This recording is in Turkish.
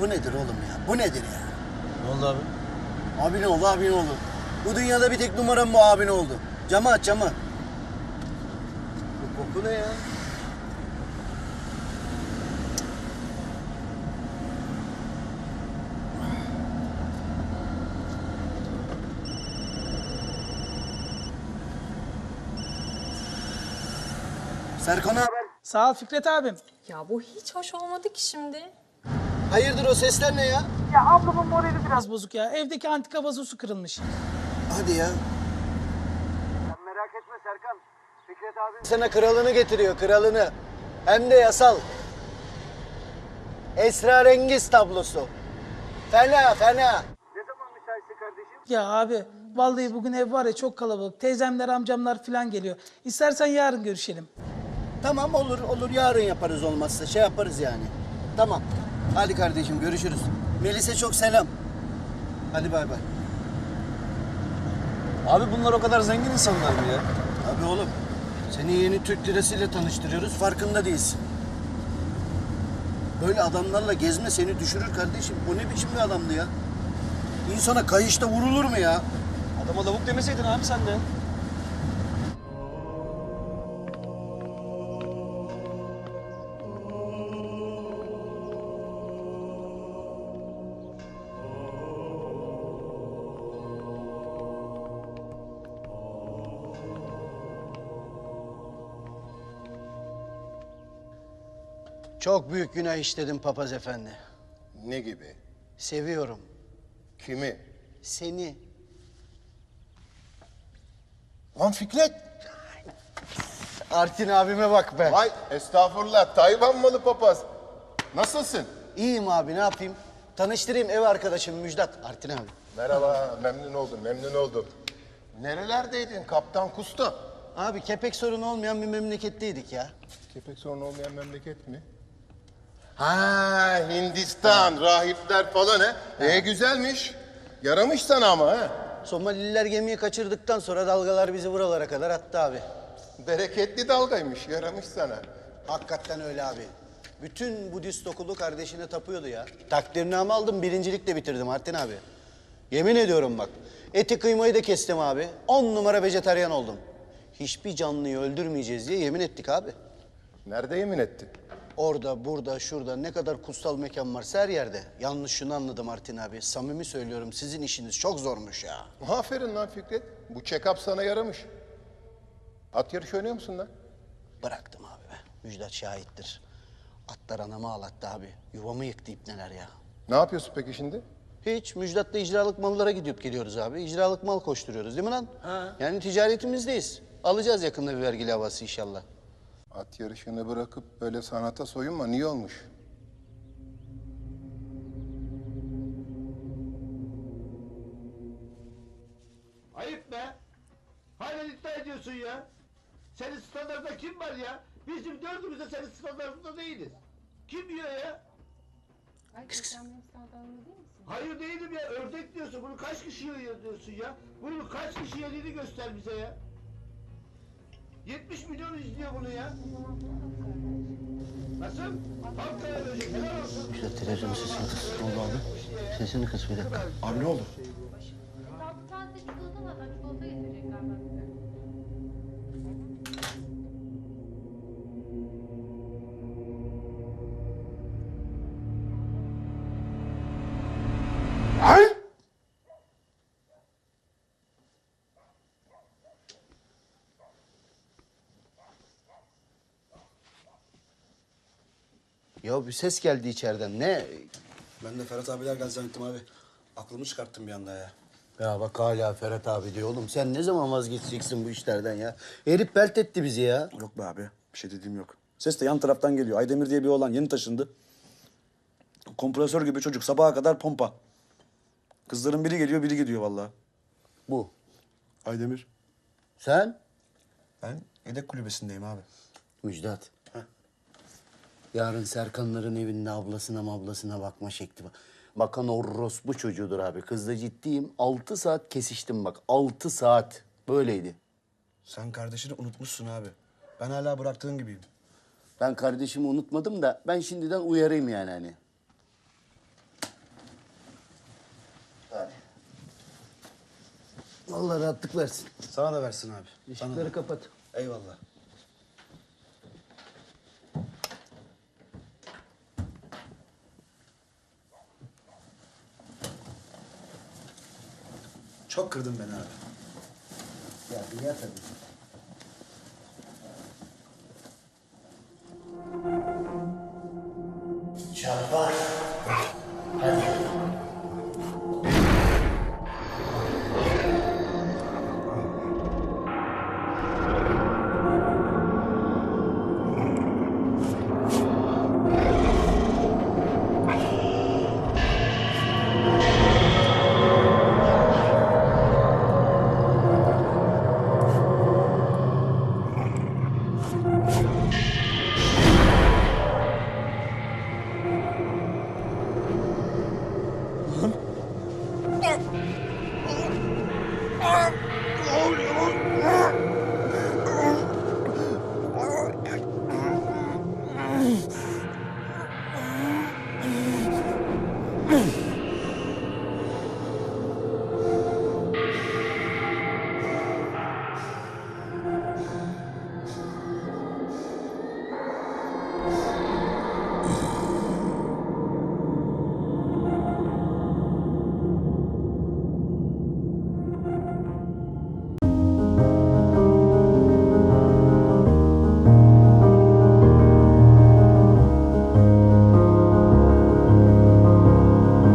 Bu nedir oğlum ya? Bu nedir ya? Ne oldu abi? Abin oldu, abin oldu. Bu dünyada bir tek numaram bu abin oldu. Camı aç camı. Bu koku ne ya? Serkan haber? Sağ ol Fikret abim. Ya bu hiç hoş olmadı ki şimdi. Hayırdır o sesler ne ya? Ya ablamın morali biraz bozuk ya. Evdeki antika vazosu kırılmış. Hadi ya. Sen merak etme Serkan. Fikret abi sana kralını getiriyor, kralını. Hem de yasal. Esrarengiz tablosu. Fena, fena. Ya abi vallahi bugün ev var ya çok kalabalık. Teyzemler amcamlar falan geliyor. İstersen yarın görüşelim. Tamam olur, olur. Yarın yaparız olmazsa. Şey yaparız yani. Tamam. Hadi kardeşim görüşürüz. Melis'e çok selam. Hadi bay bay. Abi bunlar o kadar zengin insanlar mı ya? Abi oğlum, seni yeni Türk lirasıyla tanıştırıyoruz, farkında değilsin. Böyle adamlarla gezme seni düşürür kardeşim. O ne biçim bir adamdı ya? İnsana kayışta vurulur mu ya? Adama lavuk demeseydin abi sen de. Çok büyük günah işledim papaz efendi. Ne gibi? Seviyorum. Kimi? Seni. Lan Fikret. Artin abime bak be. Vay estağfurullah. Tayvan malı papaz. Nasılsın? İyiyim abi ne yapayım? Tanıştırayım ev arkadaşım Müjdat. Artin abi. Merhaba. memnun oldum. Memnun oldum. Nerelerdeydin Kaptan Kusta? Abi kepek sorunu olmayan bir memleketteydik ya. Kepek sorunu olmayan memleket mi? Ha Hindistan, rahipler falan he. E güzelmiş. Yaramış sana ama ha. Somalililer gemiyi kaçırdıktan sonra dalgalar bizi buralara kadar attı abi. Bereketli dalgaymış, yaramış sana. Hakikaten öyle abi. Bütün Budist okulu kardeşine tapıyordu ya. Takdirname aldım, birincilikle bitirdim Artin abi. Yemin ediyorum bak. Eti kıymayı da kestim abi. On numara vejetaryen oldum. Hiçbir canlıyı öldürmeyeceğiz diye yemin ettik abi. Nerede yemin ettin? Orada, burada, şurada ne kadar kutsal mekan varsa her yerde. Yalnız şunu anladım Artin abi. Samimi söylüyorum sizin işiniz çok zormuş ya. Aferin lan Fikret. Bu check-up sana yaramış. At yarışı oynuyor musun lan? Bıraktım abi be. Müjdat şahittir. Atlar anamı ağlattı abi. Yuvamı yıktı ipneler ya. Ne yapıyorsun peki şimdi? Hiç Müjdat'la icralık mallara gidip geliyoruz abi. İcralık mal koşturuyoruz değil mi lan? Yani ticaretimizdeyiz. Alacağız yakında bir vergi lavası inşallah. At yarışını bırakıp böyle sanata soyunma. Niye olmuş? Ayıp be. Hala iddia ediyorsun ya. Senin standartında kim var ya? Bizim dördümüz de senin standartında değiliz. Kim yiyor ya? Hayır değilim ya. Ördek diyorsun. Bunu kaç kişi yiyor diyorsun ya? Bunu kaç kişi yediğini göster bize ya. 70 milyon izliyor bunu ya. Nasıl? Halk verecek. Helal olsun. Müjdat televizyonun sesini kıs. Ne oldu abi? Sesini kıs bir dakika. Abi ne oldu? Ya bir ses geldi içeriden. Ne? Ben de Ferhat abiler geldi zannettim abi. Aklımı çıkarttım bir anda ya. Ya bak hala Ferhat abi diyor. Oğlum sen ne zaman vazgeçeceksin bu işlerden ya? Herif belt etti bizi ya. Yok be abi. Bir şey dediğim yok. Ses de yan taraftan geliyor. Aydemir diye bir oğlan yeni taşındı. Kompresör gibi çocuk sabaha kadar pompa. Kızların biri geliyor biri gidiyor vallahi. Bu. Aydemir. Sen? Ben yedek kulübesindeyim abi. Müjdat. Yarın Serkanların evinde ablasına mablasına bakma şekli bak. Bakan orospu çocuğudur abi. Kızla ciddiyim. Altı saat kesiştim bak. Altı saat. Böyleydi. Sen kardeşini unutmuşsun abi. Ben hala bıraktığın gibiyim. Ben kardeşimi unutmadım da ben şimdiden uyarayım yani hani. Hadi. Allah rahatlık versin. Sana da versin abi. Sana. Işıkları kapat. Eyvallah. Çok kırdın beni abi. Ya dünya tabii. Çarpar